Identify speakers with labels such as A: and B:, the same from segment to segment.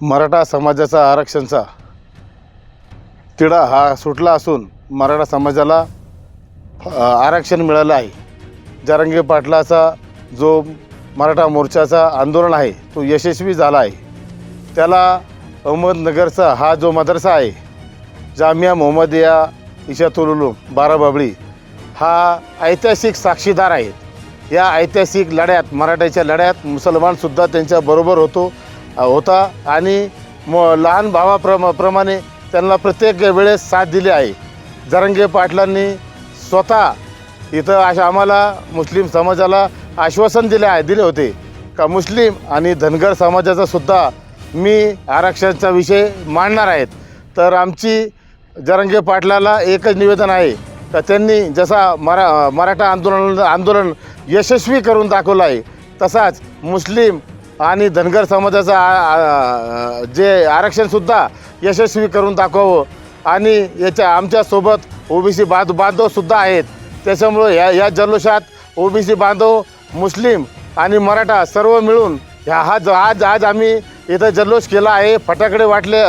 A: मराठा समाजाचा आरक्षणचा तिढा हा सुटला असून मराठा समाजाला आरक्षण मिळालं आहे. जारंगी पाटलाचा जो मराठा मोर्चाचा आंदोलन आहे तो यशस्वी झाला आहे. त्याला अहमदनगरचा हा जो मदरसा आहे जामिया मोहम्मदिया इशातुलुलू बाराबाबळी हा ऐतिहासिक साक्षीदार आहेत. या ऐतिहासिक लढ्यात मराठ्याच्या लढ्यात मुसलमानसुद्धा त्यांच्याबरोबर होतो. होता आणि म लहान भावाप्रमा प्रमाणे त्यांना प्रत्येक वेळेस साथ दिली आहे. जरंगे पाटलांनी स्वतः इथं अशा आम्हाला मुस्लिम समाजाला आश्वासन दिले आहे दिले होते. का मुस्लिम आणि धनगर समाजाचा सुद्धा मी आरक्षणाचा विषय मांडणार आहेत. तर आमची जरंगे पाटलाला एकच निवेदन आहे. का त्यांनी जसा मरा मराठा आंदोलन आंदोलन यशस्वी करून दाखवलं आहे तसाच मुस्लिम आणि धनगर समाजाचं आ- जे आरक्षणसुद्धा यशस्वी करून दाखवावं. आणि याच्या आमच्यासोबत ओबीसी बांध बांधवसुद्धा आहेत. त्याच्यामुळं या या जल्लोषात ओबीसी बांधव मुस्लिम आणि मराठा सर्व मिळून ह्या हा ज- आज आज आम्ही इथं जल्लोष केला आहे. फटाकडे वाटले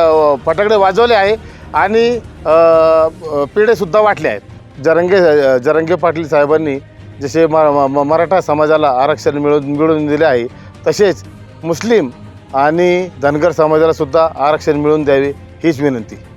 A: फटाकडे वाजवले आहे आणि पिढेसुद्धा पेढेसुद्धा वाटले आहेत. जरंगे जरंगे पाटील साहेबांनी जसे म म- मराठा समाजाला आरक्षण मिळून मिळून दिले आहे तसेच मुस्लिम आणि धनगर समाजाला सुद्धा आरक्षण मिळवून द्यावे हीच विनंती.